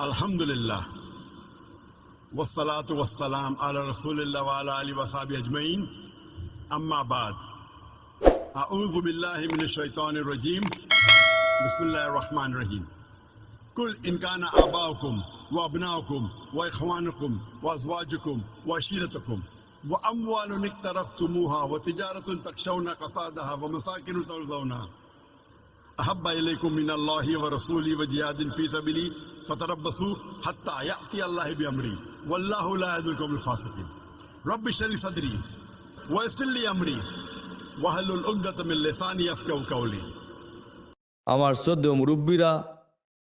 الحمد لله والصلاة والسلام على رسول الله وعلى آله وصحبه أجمعين أما بعد أعوذ بالله من الشيطان الرجيم بسم الله الرحمن الرحيم كل إن كان آباؤكم وأبناؤكم وإخوانكم وأزواجكم وعشيرتكم وأموال اقترفتموها وتجارة تخشون قصادها ومساكن ترضونها. أحب إليكم من الله ورسوله وجهاد في سبيله فتربصوا حتى يأتي الله بأمري والله لا يهدي القوم الفاسقين رب اشرح لي صدري ويسر لي أمري واحلل عقدة من لساني يفقهوا قولي আমার শ্রদ্ধেয় মুরব্বীরা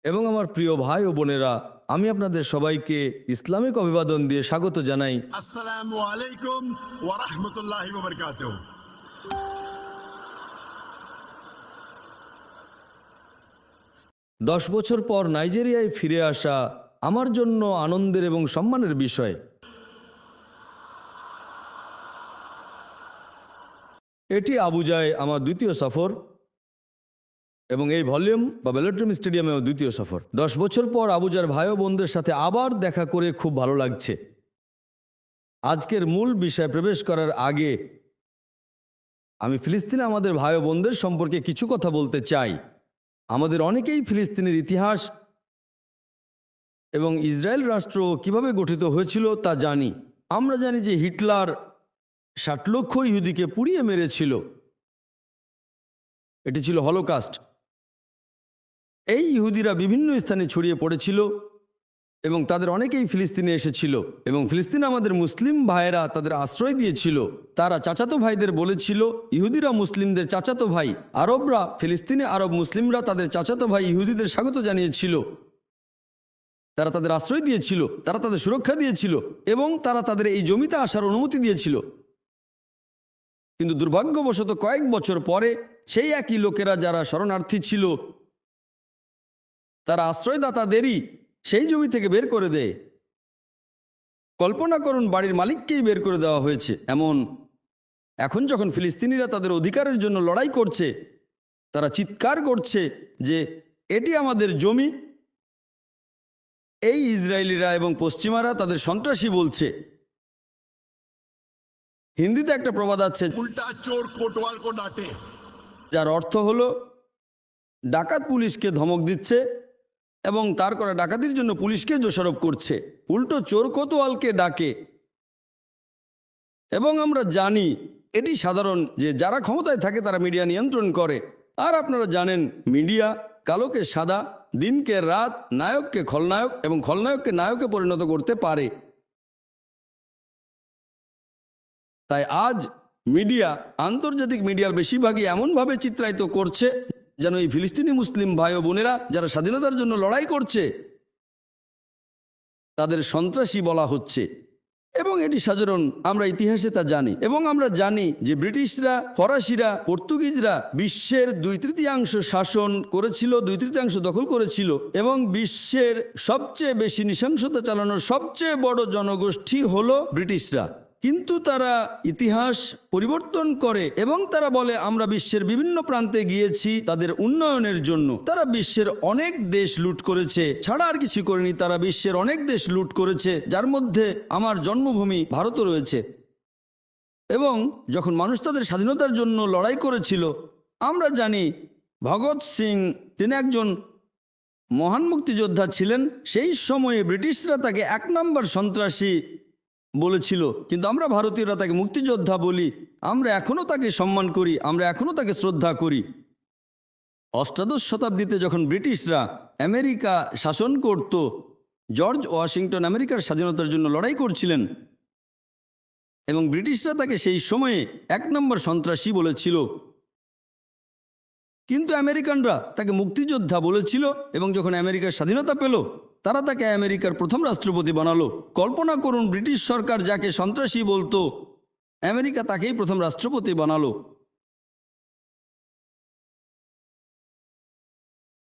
এবং আমার প্রিয় ভাই ও বোনেরা আমি আপনাদের সবাইকে ইসলামিক অভিবাদন দিয়ে স্বাগত জানাই السلام عليكم ورحمة الله وبركاته দশ বছর পর নাইজেরিয়ায় ফিরে আসা আমার জন্য আনন্দের এবং সম্মানের বিষয়। এটি আবুজায় আমার দ্বিতীয় সফর এবং এই ভলিউম বা বেলোট্রম স্টেডিয়ামেও দ্বিতীয় সফর। দশ বছর পর আবুজার ভাই বোনদের সাথে আবার দেখা করে খুব ভালো লাগছে। আজকের মূল বিষয়ে প্রবেশ করার আগে আমি ফিলিস্তিনে আমাদের ভাই বোনদের সম্পর্কে কিছু কথা বলতে চাই। আমাদের অনেকেই ফিলিস্তিনের ইতিহাস এবং ইসরায়েল রাষ্ট্র কীভাবে গঠিত হয়েছিল তা জানি। আমরা জানি যে হিটলার ষাট লক্ষ ইহুদিকে পুড়িয়ে মেরেছিল। এটি ছিল হলোকাস্ট। এই ইহুদিরা বিভিন্ন স্থানে ছড়িয়ে পড়েছিল। এবং তাদের অনেকেই ফিলিস্তিনে এসেছিল এবং ফিলিস্তিনে আমাদের মুসলিম ভাইয়েরা তাদের আশ্রয় দিয়েছিল। তারা চাচাতো ভাইদের বলেছিল, ইহুদিরা মুসলিমদের চাচাতো ভাই। আরবরা, ফিলিস্তিনে আরব মুসলিমরা তাদের চাচাতো ভাই ইহুদিদের স্বাগত জানিয়েছিল। তারা তাদের আশ্রয় দিয়েছিল, তারা তাদের সুরক্ষা দিয়েছিল এবং তারা তাদের এই জমিতে আসার অনুমতি দিয়েছিল। কিন্তু দুর্ভাগ্যবশত কয়েক বছর পরে সেই একই লোকেরা যারা শরণার্থী ছিল, তারা আশ্রয়দাতাদেরই সেই জমি থেকে বের করে দে। কল্পনা করুন বাড়ির মালিককেই বের করে দেওয়া হয়েছে। এমন এখন যখন ফিলিস্তিনিরা তাদের অধিকারের জন্য লড়াই করছে তারা চিৎকার করছে যে এটি আমাদের জমি। এই ইসরায়েলিরা এবং পশ্চিমারা তাদের সন্ত্রাসী বলছে। হিন্দিতে একটা প্রবাদ আছে যার অর্থ হল ডাকাত পুলিশকে ধমক দিচ্ছে এবং তার করা ডাকাতির জন্য পুলিশকে দোষারোপ করছে। উল্টো চোর কোতোয়ালকে ডাকে। এবং আমরা জানি, এটি সাধারণ যে যারা ক্ষমতায় থাকে তারা মিডিয়া নিয়ন্ত্রণ করে। আর আপনারা জানেন, মিডিয়া কালোকে সাদা, দিনকে রাত, নায়ককে খলনায়ক এবং খলনায়ককে নায়কে পরিণত করতে পারে। তাই আজ মিডিয়া আন্তর্জাতিক মিডিয়ার বেশিরভাগই এমনভাবে চিত্রায়িত করছে যেন এই ফিলিস্তিনি মুসলিম ভাই ও বোনেরা যারা স্বাধীনতার জন্য লড়াই করছে, তাদের সন্ত্রাসী বলা হচ্ছে। এবং এটি সাধারণ আমরা ইতিহাসে তা জানি। এবং আমরা জানি যে ব্রিটিশরা, ফরাসিরা, পর্তুগিজরা বিশ্বের দুই তৃতীয়াংশ শাসন করেছিল, দুই তৃতীয়াংশ দখল করেছিল এবং বিশ্বের সবচেয়ে বেশি নৃশংসতা চালানোর সবচেয়ে বড় জনগোষ্ঠী হলো ব্রিটিশরা। কিন্তু তারা ইতিহাস পরিবর্তন করে এবং তারা বলে, আমরা বিশ্বের বিভিন্ন প্রান্তে গিয়েছি তাদের উন্নয়নের জন্য। তারা বিশ্বের অনেক দেশ লুট করেছে। ছাড়া আর কিছু করেনি, তারা বিশ্বের অনেক দেশ লুট করেছে, যার মধ্যে আমার জন্মভূমি ভারতও রয়েছে। এবং যখন মানুষ তাদের স্বাধীনতার জন্য লড়াই করেছিল, আমরা জানি ভগৎ সিং, তিনি একজন মহান মুক্তিযোদ্ধা ছিলেন। সেই সময়ে ব্রিটিশরা তাকে এক নম্বর সন্ত্রাসী বলেছিল, কিন্তু আমরা ভারতীয়রা তাকে মুক্তিযোদ্ধা বলি। আমরা এখনও তাকে সম্মান করি, আমরা এখনও তাকে শ্রদ্ধা করি। অষ্টাদশ শতাব্দীতে যখন ব্রিটিশরা আমেরিকা শাসন করত, জর্জ ওয়াশিংটন আমেরিকার স্বাধীনতার জন্য লড়াই করছিলেন এবং ব্রিটিশরা তাকে সেই সময়ে এক নম্বর সন্ত্রাসী বলেছিল। কিন্তু আমেরিকানরা তাকে মুক্তিযোদ্ধা বলেছিল এবং যখন আমেরিকার স্বাধীনতা পেল, তারা তাকে আমেরিকার প্রথম রাষ্ট্রপতি বানালো। কল্পনা করুন, ব্রিটিশ সরকার যাকে সন্ত্রাসী বলতো, আমেরিকা তাকেই প্রথম রাষ্ট্রপতি বানালো।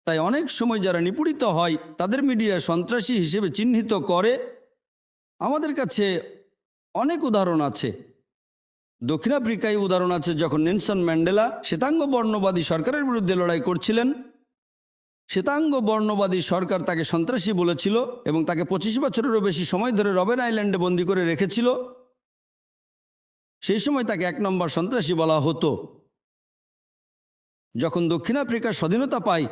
তাই অনেক সময় যারা নিপীড়িত হয়, তাদের মিডিয়া সন্ত্রাসী হিসেবে চিহ্নিত করে। আমাদের কাছে অনেক উদাহরণ আছে। দক্ষিণ আফ্রিকায় উদাহরণ আছে যখন নেলসন ম্যান্ডেলা শ্বেতাঙ্গ বর্ণবাদী সরকারের বিরুদ্ধে লড়াই করছিলেন। শ্বেতাঙ্গ বর্ণবাদী সরকার তাকে সন্ত্রাসী বলেছিল এবং তাকে পঁচিশ বছরেরও বেশি সময় ধরে রবেন আইল্যান্ডে বন্দি করে রেখেছিল। সেই সময় তাকে এক নম্বর সন্ত্রাসী বলা হতো। যখন দক্ষিণ আফ্রিকা স্বাধীনতা পায়,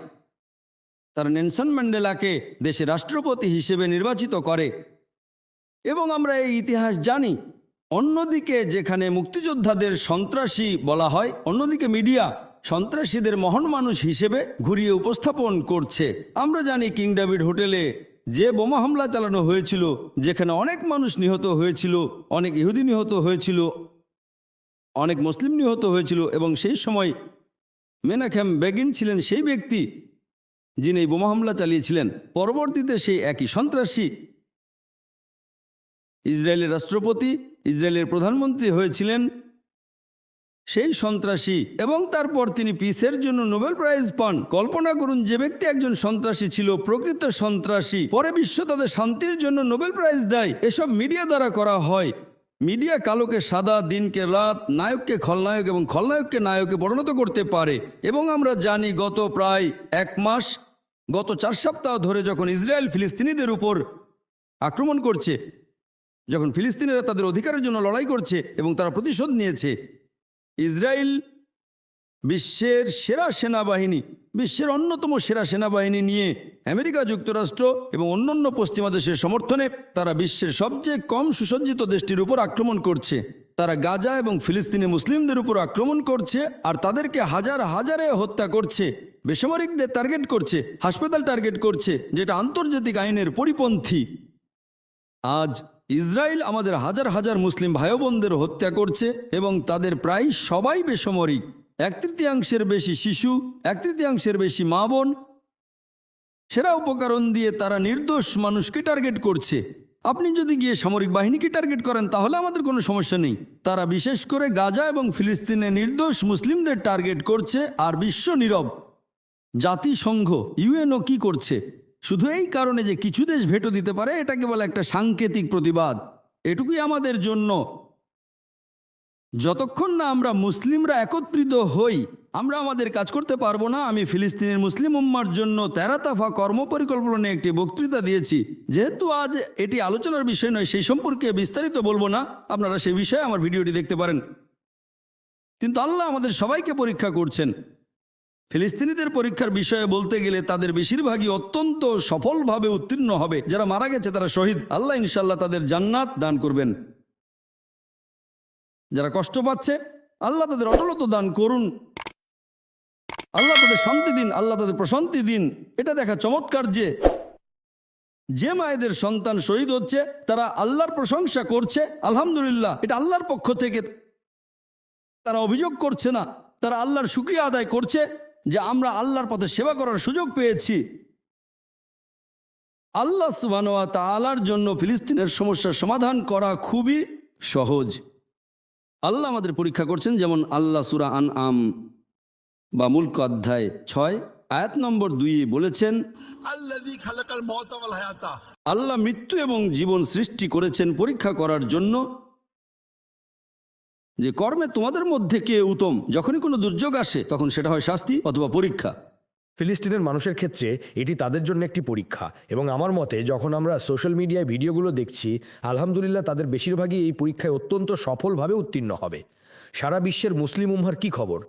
তারা নেলসন ম্যান্ডেলাকে দেশের রাষ্ট্রপতি হিসেবে নির্বাচিত করে। এবং আমরা এই ইতিহাস জানি অন্যদিকে যেখানে মুক্তিযোদ্ধাদের সন্ত্রাসী বলা হয়, অন্যদিকে মিডিয়া সন্ত্রাসীদের মহান মানুষ হিসেবে ঘুরিয়ে উপস্থাপন করছে। আমরা জানি কিং ডেভিড হোটেলে যে বোমা হামলা চালানো হয়েছিল, যেখানে অনেক মানুষ নিহত হয়েছিল, অনেক ইহুদি নিহত হয়েছিল, অনেক মুসলিম নিহত হয়েছিল এবং সেই সময় মেনাখ্যাম বেগিন ছিলেন সেই ব্যক্তি যিনি এই বোমা হামলা চালিয়েছিলেন। পরবর্তীতে সেই একই সন্ত্রাসী ইসরায়েলের রাষ্ট্রপতি, ইসরায়েলের প্রধানমন্ত্রী হয়েছিলেন সেই সন্ত্রাসী এবং তারপর তিনি পিসের জন্য নোবেল প্রাইজ পান। কল্পনা করুন, যে ব্যক্তি একজন সন্ত্রাসী ছিল, প্রকৃত সন্ত্রাসী, পরে বিশ্ব তাদের শান্তির জন্য নোবেল প্রাইজ দেয়। এসব মিডিয়া দ্বারা করা হয়। মিডিয়া কালোকে সাদা, দিনকে রাত, নায়ককে খলনায়ক এবং খলনায়ককে নায়কে পরিণত করতে পারে। এবং আমরা জানি, গত প্রায় এক মাস, গত চার সপ্তাহ ধরে যখন ইসরায়েল ফিলিস্তিনিদের উপর আক্রমণ করছে যখন ফিলিস্তিনিরা তাদের অধিকারের জন্য লড়াই করছে এবং তারা প্রতিশোধ নিয়েছে ইসরায়েল বিশ্বের সেরা সেনাবাহিনী, বিশ্বের অন্যতম সেরা সেনাবাহিনী নিয়ে আমেরিকা যুক্তরাষ্ট্র এবং অন্যান্য পশ্চিমা দেশের সমর্থনে তারা বিশ্বের সবচেয়ে কম সুসজ্জিত দেশটির উপর আক্রমণ করছে। তারা গাজা এবং ফিলিস্তিনি মুসলিমদের উপর আক্রমণ করছে আর তাদেরকে হাজার হাজারে হত্যা করছে। বেসামরিকদের টার্গেট করছে, হাসপাতাল টার্গেট করছে, যেটা আন্তর্জাতিক আইনের পরিপন্থী। আজ ইসরায়েল আমাদের হাজার হাজার মুসলিম ভাই বোনদের হত্যা করছে এবং তাদের প্রায় সবাই বেসামরিক। এক তৃতীয়াংশের বেশি শিশু, এক তৃতীয়াংশের বেশি মা বোন। সেরা উপকরণ দিয়ে তারা নির্দোষ মানুষকে টার্গেট করছে। আপনি যদি গিয়ে সামরিক বাহিনীকে টার্গেট করেন, তাহলে আমাদের কোনো সমস্যা নেই। তারা বিশেষ করে গাজা এবং ফিলিস্তিনে নির্দোষ মুসলিমদের টার্গেট করছে আর বিশ্ব নীরব। জাতিসংঘ, ইউএনও কি করছে? শুধু এই কারণে যে কিছু দেশ ভেটো দিতে পারে এটা কেবল একটা সাংকেতিক প্রতিবাদ। এটুকুই আমাদের জন্য। যতক্ষণ না আমরা মুসলিমরা একত্রিত হই, আমরা আমাদের কাজ করতে পারব না। আমি ফিলিস্তিনের মুসলিম উম্মার জন্য তেরাতাফা কর্মপরিকল্পনা নিয়ে একটি বক্তৃতা দিয়েছি। যেহেতু আজ এটি আলোচনার বিষয় নয়, সেই সম্পর্কে বিস্তারিত বলব না। আপনারা সেই বিষয়ে আমার ভিডিওটি দেখতে পারেন। কিন্তু আল্লাহ আমাদের সবাইকে পরীক্ষা করছেন। ফিলিস্তিনিদের পরীক্ষার বিষয়ে বলতে গেলে তাদের বেশিরভাগই অত্যন্ত সফলভাবে উত্তীর্ণ হবে। যারা মারা গেছে, তারা শহীদ। আল্লাহ ইনশাল্লাহ তাদের জান্নাত দান করবেন। যারা কষ্ট পাচ্ছে, আল্লাহ তাদের অটলত দান করুন। আল্লাহ তাদের শান্তি দিন, আল্লাহ তাদের প্রশান্তি দিন। এটা দেখা চমৎকার যে যে মায়েদের সন্তান শহীদ হচ্ছে, তারা আল্লাহর প্রশংসা করছে, আলহামদুলিল্লাহ। এটা আল্লাহর পক্ষ থেকে তারা অভিযোগ করছে না। তারা আল্লাহর শুক্রিয়া আদায় করছে। যে আমরা আল্লাহর পথে সেবা করার সুযোগ পেয়েছি। আল্লাহ সুবানোয়া তালার জন্য ফিলিস্তিনের সমস্যার সমাধান করা খুবই সহজ। আল্লাহ আমাদের পরীক্ষা করছেন যেমন আল্লাহ সুরা আন আম বা মূলক অধ্যায় ছয় আয়াত নম্বর দুই বলেছেন আল্লাহ মৃত্যু এবং জীবন সৃষ্টি করেছেন পরীক্ষা করার জন্য। যে কর্মে তোমাদের মধ্যে কে উত্তম, যখনই কোনো দুর্যোগ আসে, তখন সেটা হয় শাস্তি অথবা পরীক্ষা। ফিলিস্তিনের মানুষের ক্ষেত্রে এটি তাদের জন্য একটি পরীক্ষা এবং আমার মতে যখন আমরা সোশ্যাল মিডিয়ায় ভিডিওগুলো দেখছি, আলহামদুলিল্লাহ তাদের বেশিরভাগই এই পরীক্ষায় অত্যন্ত সফলভাবে উত্তীর্ণ হবে। সারা বিশ্বের মুসলিম উম্মার কি খবর?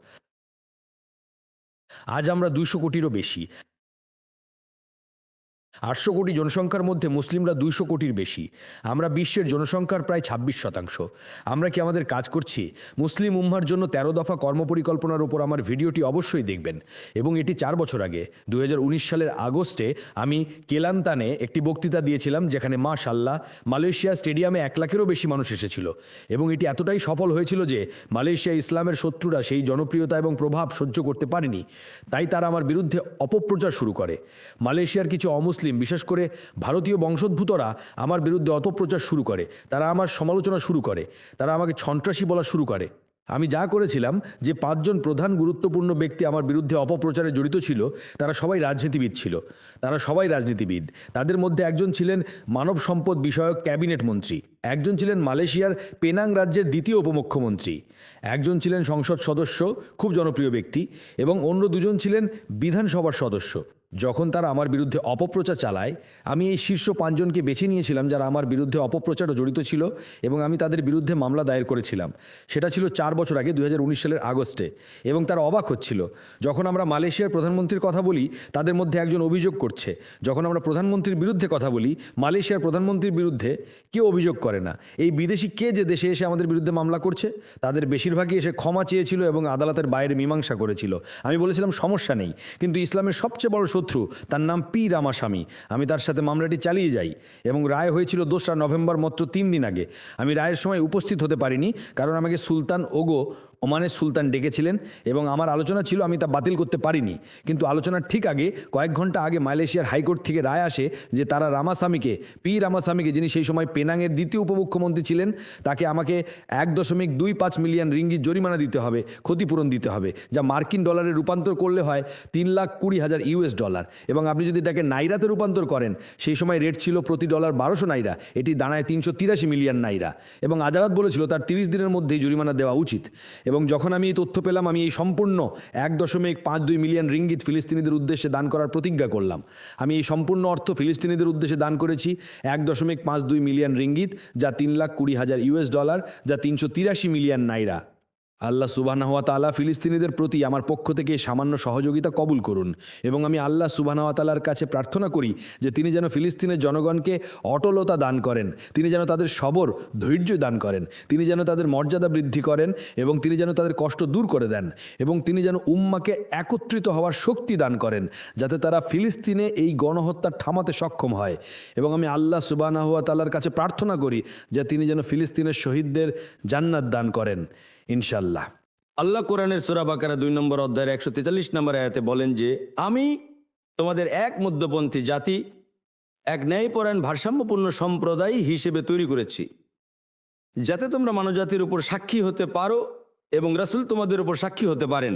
আজ আমরা দুইশো কোটিরও বেশি। আটশো কোটি জনসংখ্যার মধ্যে মুসলিমরা দুইশো কোটির বেশি। আমরা বিশ্বের জনসংখ্যার প্রায় ছাব্বিশ শতাংশ। আমরা কি আমাদের কাজ করছি? মুসলিম উম্মার জন্য তেরো দফা কর্মপরিকল্পনার উপর আমার ভিডিওটি অবশ্যই দেখবেন। এবং এটি চার বছর আগে দু হাজার উনিশ সালের আগস্টে, আমি কেলান্তানে একটি বক্তৃতা দিয়েছিলাম, যেখানে মা সাল্লাহ মালয়েশিয়া স্টেডিয়ামে এক লাখেরও বেশি মানুষ এসেছিল। এবং এটি এতটাই সফল হয়েছিল যে, মালয়েশিয়া ইসলামের শত্রুরা সেই জনপ্রিয়তা এবং প্রভাব সহ্য করতে পারেনি। তাই তারা আমার বিরুদ্ধে অপপ্রচার শুরু করে। মালয়েশিয়ার কিছু অমুসলিম বিশেষ করে ভারতীয় বংশোদ্ভূতরা আমার বিরুদ্ধে অপপ্রচার শুরু করে। তারা আমার সমালোচনা শুরু করে। তারা আমাকে সন্ত্রাসী বলা শুরু করে। আমি যা করেছিলাম, যে পাঁচজন প্রধান গুরুত্বপূর্ণ ব্যক্তি আমার বিরুদ্ধে অপপ্রচারে জড়িত ছিল, তারা সবাই রাজনীতিবিদ ছিল। তারা সবাই রাজনীতিবিদ। তাদের মধ্যে একজন ছিলেন মানব সম্পদ বিষয়ক ক্যাবিনেট মন্ত্রী। একজন ছিলেন মালয়েশিয়ার পেনাং রাজ্যের দ্বিতীয় উপমুখ্যমন্ত্রী। একজন ছিলেন সংসদ সদস্য, খুব জনপ্রিয় ব্যক্তি, এবং অন্য দুজন ছিলেন বিধানসভার সদস্য। যখন তারা আমার বিরুদ্ধে অপপ্রচার চালায়, আমি এই শীর্ষ পাঁচজনকে বেছে নিয়েছিলাম যারা আমার বিরুদ্ধে অপপ্রচারও জড়িত ছিল এবং আমি তাদের বিরুদ্ধে মামলা দায়ের করেছিলাম। সেটা ছিল চার বছর আগে দু হাজার উনিশ সালের আগস্টে এবং তারা অবাক হচ্ছিল। যখন আমরা মালয়েশিয়ার প্রধানমন্ত্রীর কথা বলি, তাদের মধ্যে একজন অভিযোগ করছে। যখন আমরা প্রধানমন্ত্রীর বিরুদ্ধে কথা বলি, মালয়েশিয়ার প্রধানমন্ত্রীর বিরুদ্ধে কেউ অভিযোগ করে না। এই বিদেশি কে যে দেশে এসে আমাদের বিরুদ্ধে মামলা করছে? তাদের বেশিরভাগই এসে ক্ষমা চেয়েছিল এবং আদালতের বাইরে মীমাংসা করেছিল। আমি বলেছিলাম, সমস্যা নেই। কিন্তু ইসলামের সবচেয়ে বড় শত্রু, তার নাম পি রামাস্বামী আমি তার সাথে মামলাটি চালিয়ে যাই এবং রায় হয়েছিল দোসরা নভেম্বর মাত্র তিন দিন আগে। আমি রায়ের সময় উপস্থিত হতে পারিনি, কারণ আমাকে সুলতান ওগো ওমানের সুলতান ডেকেছিলেন এবং আমার আলোচনা ছিল, আমি তা বাতিল করতে পারিনি। কিন্তু আলোচনার ঠিক আগে, কয়েক ঘণ্টা আগে মালয়েশিয়ার হাইকোর্ট থেকে রায় আসে যে তারা রামাস্বামীকে পি রামাস্বামীকে যিনি সেই সময় পেনাংয়ের দ্বিতীয় উপমুখ্যমন্ত্রী ছিলেন, তাকে আমাকে এক দশমিক দুই পাঁচ মিলিয়ন রিঙ্গিত জরিমানা দিতে হবে, ক্ষতিপূরণ দিতে হবে, যা মার্কিন ডলারে রূপান্তর করলে হয় তিন লাখ কুড়ি হাজার ইউএস ডলার। এবং আপনি যদি এটাকে নাইরাতে রূপান্তর করেন, সেই সময় রেট ছিল প্রতি ডলার বারোশো নাইরা, এটি দাঁড়ায় তিনশো তিরাশি মিলিয়ন নাইরা। এবং আদালত বলেছিল, তার তিরিশ দিনের মধ্যেই জরিমানা দেওয়া উচিত। এবং যখন আমি এই তথ্য পেলাম, আমি এই সম্পূর্ণ এক দশমিক পাঁচ দুই মিলিয়ন রিঙ্গিত ফিলিস্তিনিদের উদ্দেশ্যে দান করার প্রতিজ্ঞা করলাম। আমি এই সম্পূর্ণ অর্থ ফিলিস্তিনিদের উদ্দেশ্যে দান করেছি এক দশমিক পাঁচ দুই মিলিয়ন রিঙ্গিত, যা তিন লাখ কুড়ি হাজার ইউএস ডলার, যা তিনশো তিরাশি মিলিয়ন নাইরা। আল্লাহ সুবাহ তালা ফিলিস্তিনিদের প্রতি আমার পক্ষ থেকে সামান্য সহযোগিতা কবুল করুন এবং আমি আল্লাহ সুবাহ তালার কাছে প্রার্থনা করি যে তিনি যেন ফিলিস্তিনের জনগণকে অটলতা দান করেন, তিনি যেন তাদের সবর, ধৈর্য দান করেন, তিনি যেন তাদের মর্যাদা বৃদ্ধি করেন এবং তিনি যেন তাদের কষ্ট দূর করে দেন এবং তিনি যেন উম্মাকে একত্রিত হওয়ার শক্তি দান করেন যাতে তারা ফিলিস্তিনে এই গণহত্যা থামাতে সক্ষম হয়। এবং আমি আল্লাহ সুবাহ তালার কাছে প্রার্থনা করি যে তিনি যেন ফিলিস্তিনের শহীদদের জান্নাত দান করেন। ইনশাল্লাহ আল্লাহ কোরআনের সুরা বাকারা দুই নম্বর অধ্যায়ের একশো তেতাল্লিশ নম্বর আয়াতে বলেন যে, আমি তোমাদের এক মধ্যপন্থী জাতি, এক ন্যায়পরায়ণ ভারসাম্যপূর্ণ সম্প্রদায় হিসেবে তৈরি করেছি। যাতে তোমরা মানবজাতির উপর সাক্ষী হতে পারো এবং রাসূল তোমাদের উপর সাক্ষী হতে পারেন।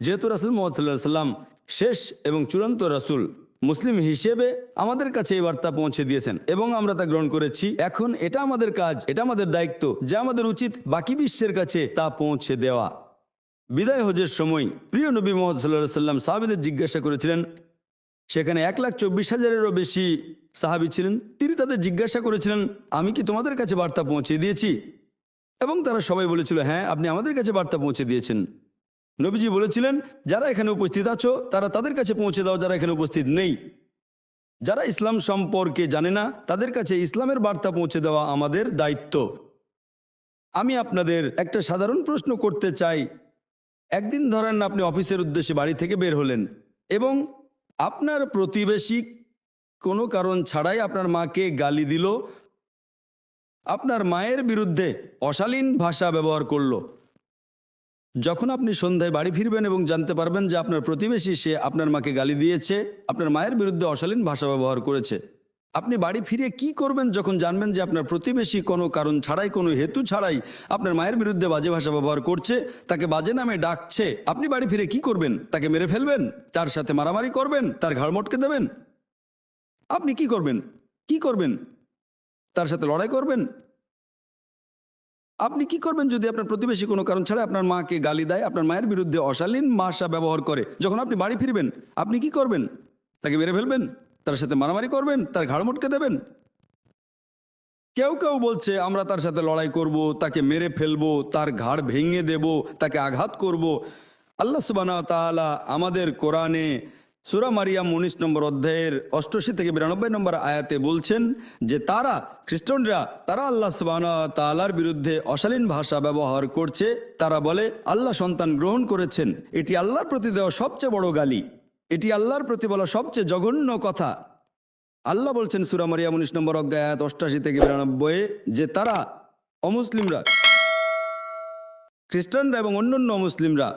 যেহেতু রাসুল মোহাম্মদ সাল্লাহ সাল্লাম শেষ এবং চূড়ান্ত রাসূল মুসলিম হিসেবে আমাদের কাছে এই বার্তা পৌঁছে দিয়েছেন এবং আমরা তা গ্রহণ করেছি। এখন এটা আমাদের কাজ, এটা আমাদের দায়িত্ব, যা আমাদের উচিত বাকি বিশ্বের কাছে তা পৌঁছে দেওয়া। বিদায় হজের সময় প্রিয় নবী মোহাম্মদ সাল্লাহ সাল্লাম সাহাবিদের জিজ্ঞাসা করেছিলেন, সেখানে এক লাখ চব্বিশ হাজারেরও বেশি সাহাবি ছিলেন। তিনি তাদের জিজ্ঞাসা করেছিলেন, আমি কি তোমাদের কাছে বার্তা পৌঁছে দিয়েছি? এবং তারা সবাই বলেছিল হ্যাঁ আপনি আমাদের কাছে বার্তা পৌঁছে দিয়েছেন। নবীজি বলেছিলেন, যারা এখানে উপস্থিত আছো, তারা তাদের কাছে পৌঁছে দাও যারা এখানে উপস্থিত নেই। যারা ইসলাম সম্পর্কে জানে না, তাদের কাছে ইসলামের বার্তা পৌঁছে দেওয়া আমাদের দায়িত্ব। আমি আপনাদের একটা সাধারণ প্রশ্ন করতে চাই। একদিন ধরেন আপনি অফিসের উদ্দেশ্যে বাড়ি থেকে বের হলেন এবং আপনার প্রতিবেশী কোনো কারণ ছাড়াই আপনার মাকে গালি দিল, আপনার মায়ের বিরুদ্ধে অশালীন ভাষা ব্যবহার করল। যখন আপনি সন্ধ্যায় বাড়ি ফিরবেন এবং জানতে পারবেন যে আপনার প্রতিবেশী সে আপনার মাকে গালি দিয়েছে, আপনার মায়ের বিরুদ্ধে অশালীন ভাষা ব্যবহার করেছে। আপনি বাড়ি ফিরে কি করবেন যখন জানবেন যে আপনার প্রতিবেশী কোনো কারণ ছাড়াই, কোনো হেতু ছাড়াই আপনার মায়ের বিরুদ্ধে বাজে ভাষা ব্যবহার করছে, তাকে বাজে নামে ডাকছে। আপনি বাড়ি ফিরে কি করবেন? তাকে মেরে ফেলবেন? তার সাথে মারামারি করবেন? তার ঘাড় মটকে দেবেন? আপনি কি করবেন? কি করবেন? তার সাথে লড়াই করবেন? আপনি কি করবেন যদি আপনার প্রতিবেশী কোনো কারণ ছাড়া আপনার মাকে গালি দেয়, আপনার মায়ের বিরুদ্ধে অশালীন ভাষা ব্যবহার করে, যখন আপনি বাড়ি ফিরবেন, আপনি কি করবেন? তাকে মেরে ফেলবেন? তার সাথে মারামারি করবেন? তার ঘাড় মোটকে দেবেন? কেউ কেউ বলছে, আমরা তার সাথে লড়াই করব, তাকে মেরে ফেলব, তার ঘাড় ভেঙে দেব, তাকে আঘাত করব। আল্লাহ সুবাহ তাআলা আমাদের কোরআনে সুরা মারিয়াম উনিশ নম্বর অধ্যায়ের অষ্টআশি থেকে বিরানব্বই নম্বর আয়াতে বলছেন যে তারা, খ্রিস্টানরা, তারা আল্লাহ তাআলার বিরুদ্ধে অশালীন ভাষা ব্যবহার করছে। তারা বলে, আল্লাহ সন্তান গ্রহণ করেছেন। এটি আল্লাহর প্রতি দেওয়া সবচেয়ে বড় গালি। এটি আল্লাহর প্রতি বলা সবচেয়ে জঘন্য কথা। আল্লাহ বলছেন সুরা মারিয়াম উনিশ নম্বর অধ্যায় আয়াত অষ্টাশি থেকে বিরানব্বই যে তারা অমুসলিমরা, খ্রিস্টানরা এবং অন্যান্য মুসলিমরা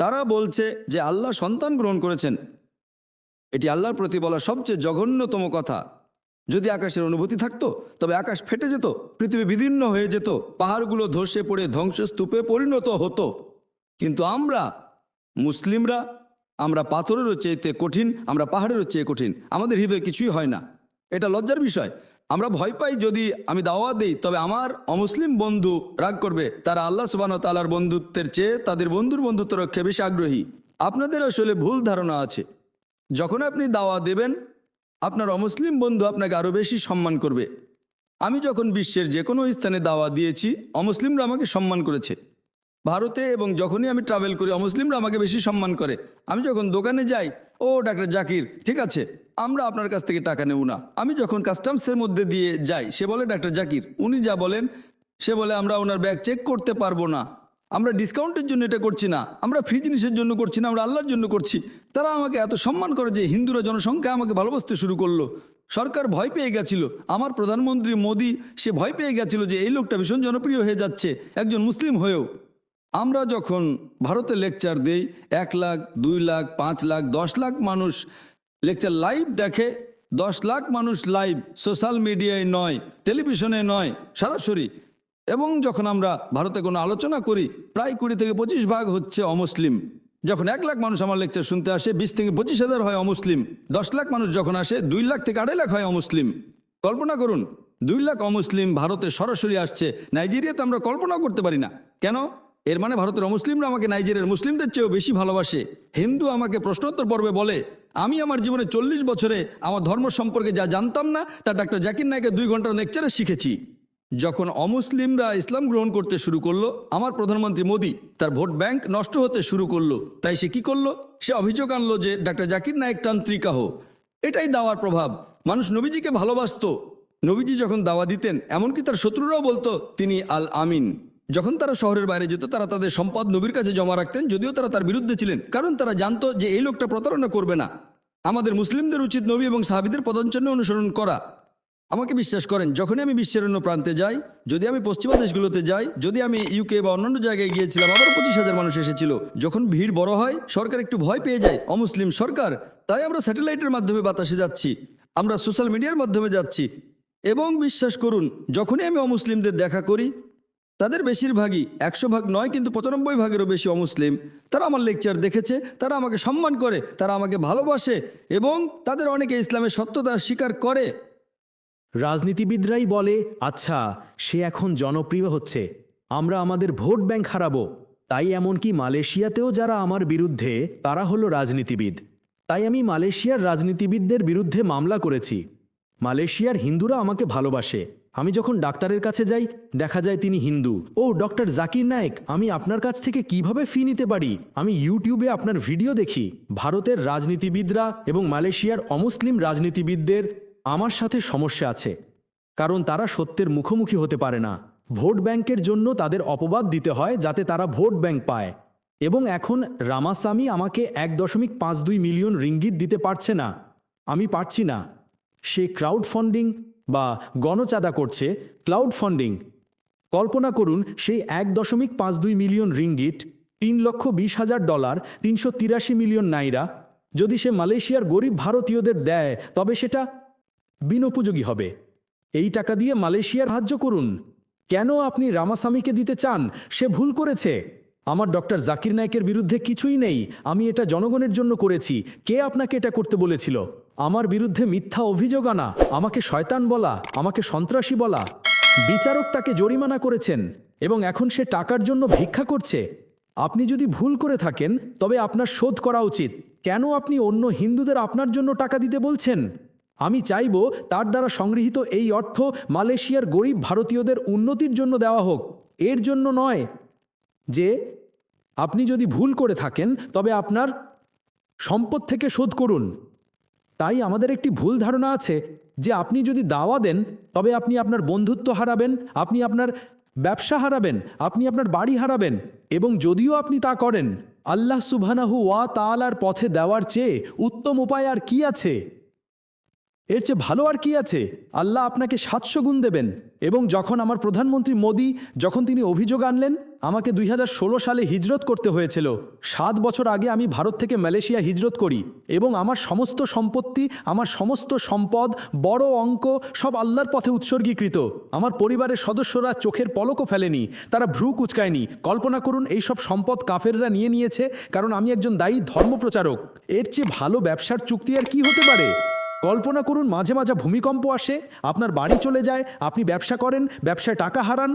তারা বলছে যে আল্লাহ সন্তান গ্রহণ করেছেন। এটি আল্লাহর প্রতি বলা সবচেয়ে জঘন্যতম কথা। যদি আকাশের অনুভূতি থাকতো, তবে আকাশ ফেটে যেত, পৃথিবী বিদীর্ণ হয়ে যেত, পাহাড়গুলো ধসে পড়ে ধ্বংসস্তূপে পরিণত হতো। কিন্তু আমরা, মুসলিমরা, আমরা পাথরেরও চেয়েতে কঠিন, আমরা পাহাড়েরও চেয়ে কঠিন, আমাদের হৃদয় কিছুই হয় না। এটা লজ্জার বিষয়। আমরা ভয় পাই যদি আমি দাওয়া দিই, তবে আমার অমুসলিম বন্ধু রাগ করবে, তারা আল্লাহ সুবান তালার বন্ধুত্বের চেয়ে তাদের বন্ধুর বন্ধুত্ব রক্ষে বেশি আগ্রহী। আপনাদের আসলে ভুল ধারণা আছে। যখন আপনি দাওয়া দেবেন, আপনার অমুসলিম বন্ধু আপনাকে আরও বেশি সম্মান করবে। আমি যখন বিশ্বের যে কোনো স্থানে দাওয়া দিয়েছি, অমুসলিমরা আমাকে সম্মান করেছে। ভারতে এবং যখনই আমি ট্রাভেল করি, অমুসলিমরা আমাকে বেশি সম্মান করে। আমি যখন দোকানে যাই, ও, ডাক্তার জাকির, ঠিক আছে, আমরা আপনার কাছ থেকে টাকা নেব না। আমি যখন কাস্টমসের মধ্যে দিয়ে যাই, সে বলে, ডাক্তার জাকির, উনি যা বলেন, সে বলে আমরা ওনার ব্যাগ চেক করতে পারব না। আমরা ডিসকাউন্টের জন্য এটা করছি না। আমরা ফ্রি জিনিসের জন্য করছি না, আমরা আল্লাহর জন্য করছি। তারা আমাকে এত সম্মান করে যে হিন্দুরা জনসংখ্যা আমাকে ভালোবাসতে শুরু করল। সরকার ভয় পেয়ে গেছিল। আমার প্রধানমন্ত্রী মোদি, সে ভয় পেয়ে গেছিল যে এই লোকটা ভীষণ জনপ্রিয় হয়ে যাচ্ছে, একজন মুসলিম হয়েও। আমরা যখন ভারতে লেকচার দেই, এক লাখ, দুই লাখ, পাঁচ লাখ, দশ লাখ মানুষ লেকচার লাইভ দেখে, দশ লাখ মানুষ লাইভ সোশ্যাল মিডিয়ায় নয় টেলিভিশনে নয়, সরাসরি। এবং যখন আমরা ভারতে কোনো আলোচনা করি, প্রায় কুড়ি থেকে পঁচিশ ভাগ হচ্ছে অমুসলিম। যখন এক লাখ মানুষ আমার লেকচার শুনতে আসে, বিশ থেকে পঁচিশ হাজার হয় অমুসলিম। দশ লাখ মানুষ যখন আসে, দুই লাখ থেকে আড়াই লাখ হয় অমুসলিম। কল্পনা করুন, দুই লাখ অমুসলিম ভারতে সরাসরি আসছে, নাইজেরিয়াতে আমরা কল্পনা করতে পারি না। কেন? এর মানে ভারতের অমুসলিমরা আমাকে নাইজেরিয়ার মুসলিমদের চেয়েও বেশি ভালোবাসে। হিন্দু আমাকে প্রশ্নোত্তর পর্বে বলে, আমি আমার জীবনে চল্লিশ বছরে আমার ধর্ম সম্পর্কে যা জানতাম না, তা ডাক্তার জাকির নায়কের দুই ঘণ্টার লেকচারে শিখেছি। যখন অমুসলিমরা ইসলাম গ্রহণ করতে শুরু করল, আমার প্রধানমন্ত্রী মোদী তার ভোট ব্যাংক নষ্ট হতে শুরু করল। তাই সে কি করল? সে অভিযোগ আনলো যে ডাক্তার জাকির নায়ক তান্ত্রিকাহ এটাই দাওয়ার প্রভাব। মানুষ নবীজিকে ভালোবাসত। নবীজি যখন দাওয়া দিতেন, এমনকি তার শত্রুরাও বলতো, তিনি আল আমিন। যখন তারা শহরের বাইরে যেত, তারা তাদের সম্পদ নবীর কাছে জমা রাখতেন, যদিও তারা তার বিরুদ্ধে ছিলেন, কারণ তারা জানতো যে এই লোকটা প্রতারণা করবে না। আমাদের মুসলিমদের উচিত নবী এবং সাহাবিদের পদঞ্চনে অনুসরণ করা। আমাকে বিশ্বাস করেন, যখনই আমি বিশ্বের অন্য প্রান্তে যাই, যদি আমি পশ্চিমা দেশগুলোতে যাই, যদি আমি ইউকে বা অন্যান্য জায়গায় গিয়েছিলাম আবার পঁচিশ হাজার মানুষ এসেছিল। যখন ভিড় বড় হয়, সরকার একটু ভয় পেয়ে যায়, অমুসলিম সরকার, তাই আমরা স্যাটেলাইটের মাধ্যমে বাতাসে যাচ্ছি, আমরা সোশ্যাল মিডিয়ার মাধ্যমে যাচ্ছি। এবং বিশ্বাস করুন, যখনই আমি অমুসলিমদের দেখা করি, তাদের বেশিরভাগই একশো ভাগ নয়, কিন্তু পঁচানব্বই ভাগেরও বেশি অমুসলিম। তারা আমার লেকচার দেখেছে, তারা আমাকে সম্মান করে, তারা আমাকে ভালোবাসে, এবং তাদের অনেকে ইসলামের সত্যতা স্বীকার করে। রাজনীতিবিদরাই বলে আচ্ছা সে এখন জনপ্রিয় হচ্ছে, আমরা আমাদের ভোট ব্যাংক হারাবো। তাই এমনকি মালয়েশিয়াতেও যারা আমার বিরুদ্ধে, তারা হলো রাজনীতিবিদ। তাই আমি মালয়েশিয়ার রাজনীতিবিদদের বিরুদ্ধে মামলা করেছি। মালয়েশিয়ার হিন্দুরা আমাকে ভালোবাসে। আমি যখন ডাক্তারের কাছে যাই, দেখা যায় তিনি হিন্দু। ও, ডক্টর জাকির নায়েক, আমি আপনার কাছ থেকে কীভাবে ফি নিতে পারি? আমি ইউটিউবে আপনার ভিডিও দেখি। ভারতের রাজনীতিবিদরা এবং মালয়েশিয়ার অমুসলিম রাজনীতিবিদদের আমার সাথে সমস্যা আছে, কারণ তারা সত্যের মুখোমুখি হতে পারে না। ভোট ব্যাংকের জন্য তাদের অপবাদ দিতে হয় যাতে তারা ভোট ব্যাংক পায়। এবং এখন রামাসামি আমাকে এক দশমিক পাঁচ দুই মিলিয়ন রিঙ্গিত দিতে পারছে না। আমি পারছি না। সে ক্রাউড ফান্ডিং বা গণচাঁদা করছে ক্লাউড ফান্ডিং কল্পনা করুন সেই এক দশমিক পাঁচ দুই মিলিয়ন রিঙ্গিট তিন লক্ষ বিশ হাজার ডলার, তিনশো তিরাশি মিলিয়ন নাইরা। যদি সে মালয়েশিয়ার গরিব ভারতীয়দের দেয়, তবে সেটা বিনোপযোগী হবে। এই টাকা দিয়ে মালয়েশিয়ার সাহায্য করুন। কেন আপনি রামাসামিকে দিতে চান? সে ভুল করেছে। আমার ডক্টর জাকির নায়কের বিরুদ্ধে কিছুই নেই। আমি এটা জনগণের জন্য করেছি। কে আপনাকে এটা করতে বলেছিল? আমার বিরুদ্ধে মিথ্যা অভিযোগ আনা। আমাকে শয়তান বলা। আমাকে সন্ত্রাসী বলা। বিচারক তাকে জরিমানা করেছেন এবং এখন সে টাকার জন্য ভিক্ষা করছে। আপনি যদি ভুল করে থাকেন, তবে আপনার শোধ করা উচিত। কেন আপনি অন্য হিন্দুদের আপনার জন্য টাকা দিতে বলছেন? আমি চাইব তার দ্বারা সংগৃহীত এই অর্থ মালয়েশিয়ার গরিব ভারতীয়দের উন্নতির জন্য দেওয়া হোক। এর জন্য নয় যে, আপনি যদি ভুল করে থাকেন, তবে আপনার সম্পদ থেকে শোধ করুন। তাই আমাদের একটি ভুল ধারণা আছে যে, আপনি যদি দাওয়া দেন, তবে আপনি আপনার বন্ধুত্ব হারাবেন, আপনি আপনার ব্যবসা হারাবেন, আপনি আপনার বাড়ি হারাবেন এবং যদিও আপনি তা করেন, আল্লাহ সুবহানাহু ওয়া তাআলার পথে দেওয়ার চেয়ে উত্তম উপায় আর কি আছে? এর চেয়ে ভালো আর কি আছে? আল্লাহ আপনাকে সাতশো গুণ দেবেন। এবং যখন আমার প্রধানমন্ত্রী মোদি যখন তিনি অভিযোগ আনলেন, আমাকে দুই হাজার ষোলো সালে হিজরত করতে হয়েছিল। সাত বছর আগে আমি ভারত থেকে মালয়েশিয়া হিজরত করি এবং আমার সমস্ত সম্পত্তি, আমার সমস্ত সম্পদ, বড় অঙ্ক সব আল্লাহর পথে উৎসর্গীকৃত। আমার পরিবারের সদস্যরা চোখের পলকও ফেলেনি, তারা ভ্রু কুচকায়নি। কল্পনা করুন, এই সব সম্পদ কাফেররা নিয়ে নিয়েছে, কারণ আমি একজন দায়ী ধর্মপ্রচারক। এর চেয়ে ভালো ব্যবসার চুক্তি আর কি হতে পারে? কল্পনা করুন মাঝে মাঝে ভূমিকম্প আসে, আপনার বাড়ি চলে যায়, আপনি ব্যবসা করেন, ব্যবসায় টাকা হারান,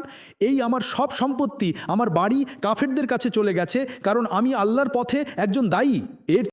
এই আমার সব সম্পত্তি আমার বাড়ি কাফেরদের কাছে চলে গেছে, কারণ আমি আল্লাহর পথে একজন দায়ী। এর